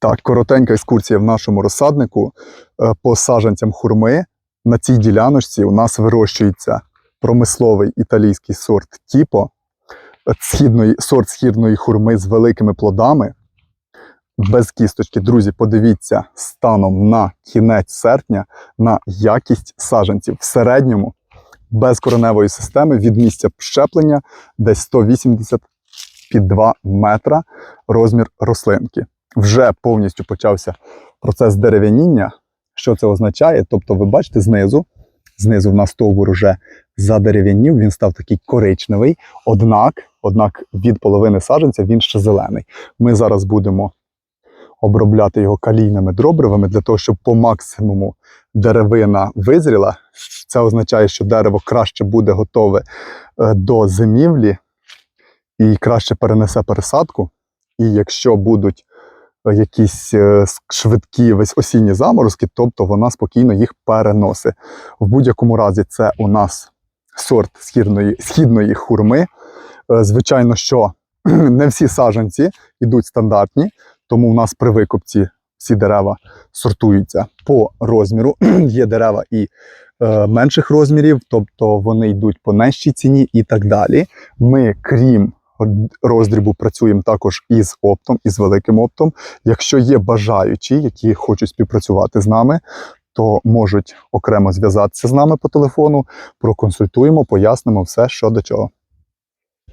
Так, коротенька екскурсія в нашому розсаднику Е, по саджанцям хурми. На цій діляночці у нас вирощується промисловий італійський сорт Тіпо, е, східної, сорт східної хурми з великими плодами. Без кісточки. Друзі, подивіться станом на кінець серпня на якість саджанців в середньому без кореневої системи від місця щеплення десь 180 під 2 метра розмір рослинки. Вже повністю почався процес дерев'яніння. Що це означає? Тобто, ви бачите знизу, знизу в нас стовбур уже задерев'янів, він став такий коричневий, однак, однак від половини саджанця він ще зелений. Ми зараз будемо обробляти його калійними добривами для того, щоб по максимуму деревина визріла. Це означає, що дерево краще буде готове е, до зимівлі і краще перенесе пересадку. І якщо будуть якісь е, швидкі весь осінні заморозки, тобто вона спокійно їх переносить. В будь-якому разі, це у нас сорт східної, східної хурми. Е, Звичайно, що не всі саджанці йдуть стандартні, тому в нас при викупці всі дерева сортуються по розміру. Є дерева і е, менших розмірів, тобто вони йдуть по нижчій ціні і так далі. Ми, крім роздрібу, працюємо також із оптом, із великим оптом. Якщо є бажаючі, які хочуть співпрацювати з нами, то можуть окремо зв'язатися з нами по телефону, проконсультуємо, пояснимо все, що до чого.